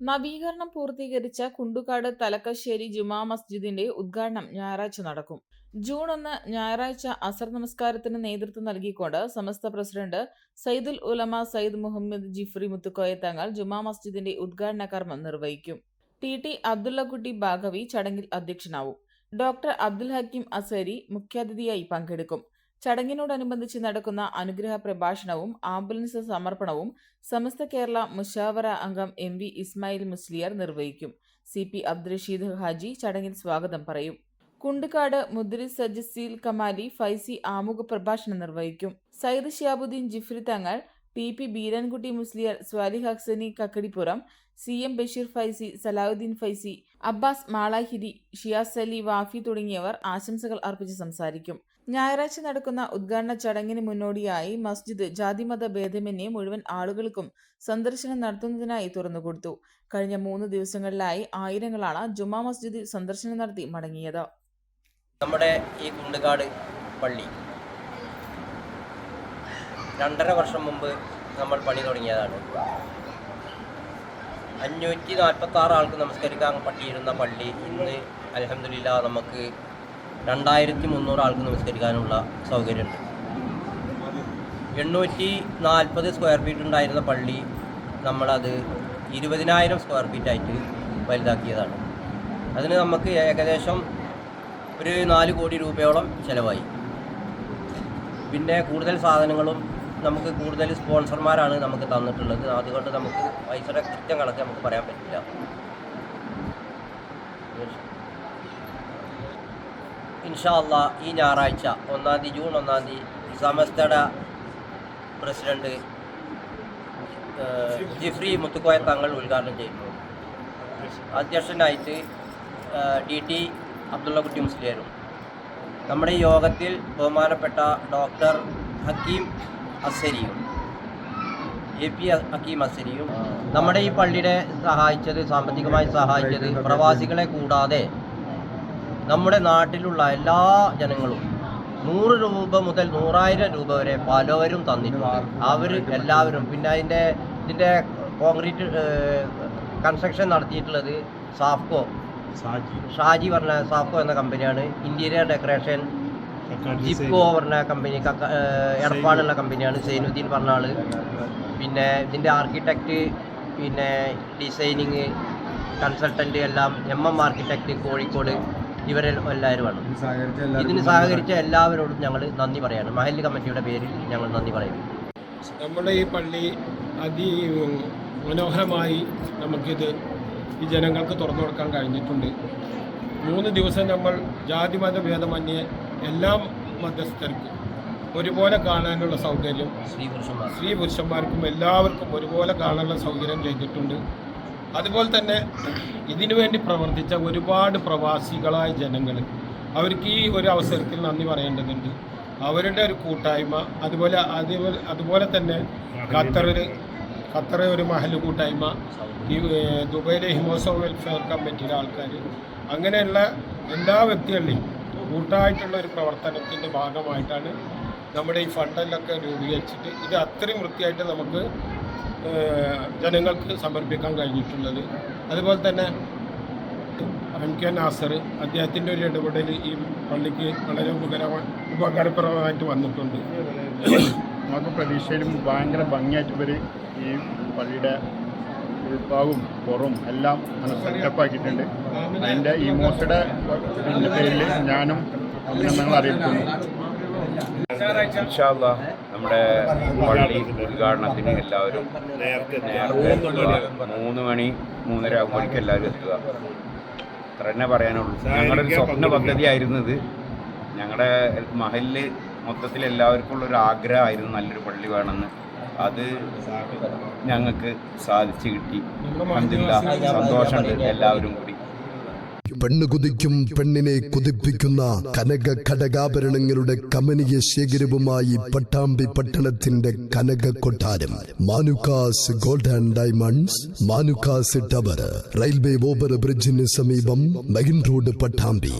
നവീകരണം പൂർത്തീകരിച്ച കുണ്ടുകാട് തലക്കശ്ശേരി ജുമാ മസ്ജിദിന്റെ ഉദ്ഘാടനം ഞായറാഴ്ച നടക്കും. ജൂൺ ഒന്ന് ഞായറാഴ്ച അസർ നമസ്കാരത്തിന് നേതൃത്വം നൽകിക്കൊണ്ട് സമസ്ത പ്രസിഡന്റ് സയ്യിദുൽ ഉലമ സയ്യിദ് മുഹമ്മദ് ജിഫ്രി മുത്തുക്കോയ തങ്ങൾ ജുമാ മസ്ജിദിന്റെ ഉദ്ഘാടന കർമ്മം നിർവഹിക്കും. ടി. ടി. അബ്ദുള്ളക്കുട്ടി ബാഗവി ചടങ്ങിൽ അധ്യക്ഷനാവും. ഡോക്ടർ അബ്ദുൽ ഹക്കീം അസരി മുഖ്യാതിഥിയായി പങ്കെടുക്കും. ചടങ്ങിനോടനുബന്ധിച്ച് നടക്കുന്ന അനുഗ്രഹ പ്രഭാഷണവും ആംബുലൻസ് സമർപ്പണവും സമസ്ത കേരള മുഷാവറ അംഗം എം വി ഇസ്മായിൽ മുസ്ലിയർ നിർവഹിക്കും. സി പി അബ്ദുറഷീദ് ഹാജി ചടങ്ങിൽ സ്വാഗതം പറയും. കുണ്ടുകാട് മുദ്രി സജസീൽ കമാലി ഫൈസി ആമുഖ പ്രഭാഷണം നിർവഹിക്കും. Sayyid Shihabuddeen Jifri Thangal T P Beerankutty Musliyar Swalih Haksani Kakkadippuram C M Basheer Faizy Salahuddeen Faizy Abbas Malahiri Shiyas Ali Wafi തുടങ്ങിയവർ ആശംസകൾ അർപ്പിച്ച് സംസാരിക്കും. ഞായറാഴ്ച നടക്കുന്ന ഉദ്ഘാടന ചടങ്ങിന് മുന്നോടിയായി മസ്ജിദ് ജാതിമത ഭേദമന്യേ മുഴുവൻ ആളുകൾക്കും സന്ദർശനം നടത്തുന്നതിനായി തുറന്നുകൊടുത്തു. കഴിഞ്ഞ മൂന്ന് ദിവസങ്ങളിലായി ആയിരങ്ങളാണ് ജുമാ മസ്ജിദിൽ സന്ദർശനം നടത്തി മടങ്ങിയത്. നമ്മുടെ ഈ കുണ്ടുകാട് പള്ളി. രണ്ടര വർഷം മുമ്പ് നമ്മൾ പണി തുടങ്ങിയതാണ്. അഞ്ഞൂറ്റി നാൽപ്പത്തി ആറ് ആൾക്ക് നമസ്കരിക്കാൻ പറ്റിയിരുന്ന പള്ളി ഇന്ന് അലഹമില്ല നമുക്ക് രണ്ടായിരത്തി മുന്നൂറ് ആൾക്ക് നമസ്കരിക്കാനുള്ള സൗകര്യമുണ്ട്. എണ്ണൂറ്റി നാൽപ്പത് സ്ക്വയർ ഫീറ്റ് ഉണ്ടായിരുന്ന പള്ളി നമ്മളത് ഇരുപതിനായിരം സ്ക്വയർ ഫീറ്റായിട്ട് വലുതാക്കിയതാണ്. അതിന് നമുക്ക് ഏകദേശം ഒരു നാല് കോടി രൂപയോളം ചിലവായി. പിന്നെ കൂടുതൽ സാധനങ്ങളും നമുക്ക് കൂടുതൽ സ്പോൺസർമാരാണ് നമുക്ക് തന്നിട്ടുള്ളത്. അതുകൊണ്ട് നമുക്ക് പൈസയുടെ കൃത്യം കണക്ക് നമുക്ക് പറയാൻ പറ്റില്ല. ഇൻഷാല്ല ഈ ഞായറാഴ്ച ഒന്നാം തീയതി ജൂൺ ഒന്നാം തീയതി സമസ്തയുടെ പ്രസിഡന്റ് ജിഫ്രി മുത്തുക്കോയ തങ്ങൾ ഉദ്ഘാടനം ചെയ്യുന്നു. അധ്യക്ഷനായിട്ട് ഡി ടി അബ്ദുള്ളക്കുട്ടി മുസ്ലിയായിരുന്നു. നമ്മുടെ യോഗത്തിൽ ബഹുമാനപ്പെട്ട ഡോക്ടർ ഹക്കീം അസരിയും. എ പി ഹക്കീം അസരിയും. നമ്മുടെ ഈ പള്ളിയുടെ സഹായിച്ചത് സാമ്പത്തികമായി സഹായിച്ചത് പ്രവാസികളെ കൂടാതെ നമ്മുടെ നാട്ടിലുള്ള എല്ലാ ജനങ്ങളും നൂറ് രൂപ മുതൽ നൂറായിരം രൂപ വരെ പലവരും തന്നിട്ടുണ്ട്. അവർ എല്ലാവരും പിന്നെ അതിന്റെ ഇതിന്റെ കോൺക്രീറ്റ് കൺസ്ട്രക്ഷൻ നടത്തിയിട്ടുള്ളത് സാഫ്കോ. ഷാജി പറഞ്ഞ സാഫ്കോ എന്ന കമ്പനിയാണ്. ഇന്റീരിയർ ഡെക്കറേഷൻ ജിപ്കോ പറഞ്ഞ കമ്പനി എടപ്പാടുള്ള കമ്പനിയാണ് സൈനുദ്ദീൻ പറഞ്ഞ ആൾ. പിന്നെ ഇതിന്റെ ആർക്കിടെക്റ്റ് പിന്നെ ഡിസൈനിങ് കൺസൾട്ടന്റ് എല്ലാം എം എം ആർക്കിടെക്റ്റ് കോഴിക്കോട് ഇവരെല്ലാവരുമാണ് ഇതിന് സഹകരിച്ച എല്ലാവരോടും ഞങ്ങൾ നന്ദി പറയാണ്. മഹല്ല് കമ്മിറ്റിയുടെ പേരിൽ ഞങ്ങൾ നന്ദി പറയുന്നു നമ്മുടെ ഈ പള്ളി അതി മനോഹരമായി നമുക്കിത് ഈ ജനങ്ങൾക്ക് തുറന്നു കൊടുക്കാൻ കഴിഞ്ഞിട്ടുണ്ട്. മൂന്ന് ദിവസം നമ്മൾ ജാതിമത ഭേദമന്യേ എല്ലാ മധ്യസ്ഥർക്കും ഒരുപോലെ കാണാനുള്ള സൗകര്യം സ്ത്രീ പുരുഷന്മാർക്കും എല്ലാവർക്കും ഒരുപോലെ കാണാനുള്ള സൗകര്യം ചെയ്തിട്ടുണ്ട്. അതുപോലെ തന്നെ ഇതിനു വേണ്ടി പ്രവർത്തിച്ച ഒരുപാട് പ്രവാസികളായ ജനങ്ങൾ അവർക്ക് ഈ ഒരു അവസരത്തിൽ നന്ദി പറയേണ്ടതുണ്ട്. അവരുടെ ഒരു കൂട്ടായ്മ അതുപോലെ അതേപോലെ അതുപോലെ തന്നെ ഖത്തറിൽ ഖത്തറ് ഒരു മഹൽ കൂട്ടായ്മ ദുബൈയിലെ ഹിമോസോ വെൽഫെയർ കമ്മിറ്റിയിലെ ആൾക്കാർ അങ്ങനെയുള്ള എല്ലാ വ്യക്തികളുടെയും കൂട്ടായിട്ടുള്ള ഒരു പ്രവർത്തനത്തിന്റെ ഭാഗമായിട്ടാണ് നമ്മുടെ ഈ ഫണ്ടെല്ലൊക്കെ രൂപീകരിച്ചിട്ട് ഇത് അത്രയും വൃത്തിയായിട്ട് നമുക്ക് ജനങ്ങൾക്ക് സമർപ്പിക്കാൻ കഴിഞ്ഞിട്ടുള്ളത്. അതുപോലെ തന്നെ കെ നാസർ അദ്ദേഹത്തിന്റെ ഒരു ഇടപെടൽ ഈ പള്ളിക്ക് വളരെ ഉപകരമായി ഉപകാരപ്രദമായിട്ട് വന്നിട്ടുണ്ട്. നമുക്ക് പ്രതീക്ഷയിലും ഭയങ്കര ഭംഗിയായിട്ട് ഇവർ ഈ പള്ളിയുടെ ഉൾഭാഗവും പുറവും എല്ലാം നമ്മൾ സെറ്റപ്പ് ആക്കിയിട്ടുണ്ട് അതിന്റെ ഈ മോശയുടെ ഇതിന്റെ പേരിൽ ഞാനും അഭിനന്ദനങ്ങൾ അറിയിക്കുന്നു. ഇൻഷാല്ല നമ്മുടെ പള്ളി ഉദ്ഘാടനത്തിന് എല്ലാവരും നേരത്തെ മൂന്ന് മണി. മൂന്നര ആകുമ്പോഴേക്കും എല്ലാവരും എത്തുക. അത്ര തന്നെ പറയാനുള്ളൂ. ഞങ്ങളുടെ ഒരു സ്വപ്ന പദ്ധതിയായിരുന്നു ഇത്. ഞങ്ങളുടെ മഹലിൽ മൊത്തത്തിൽ എല്ലാവർക്കും ഉള്ള ഒരു ആഗ്രഹമായിരുന്നു നല്ലൊരു പള്ളി വേണമെന്ന്. അത് ഞങ്ങൾക്ക് സാധിച്ചു കിട്ടി. അൽഹംദുലില്ലാ സന്തോഷമുണ്ട് എല്ലാവരും കൂടി. പെണ്ണ് കുതിക്കും പെണ്ണിനെ കുതിപ്പിക്കുന്ന കനക ഘടകാഭരണങ്ങളുടെ കമനീയ ശേഖരവുമായി പട്ടാമ്പി പട്ടണത്തിന്റെ കനക കൊട്ടാരം. Manukkas gold and diamonds Manukkas tower railway over ബ്രിഡ്ജിന് സമീപം മെയിൻ റോഡ് പട്ടാമ്പി.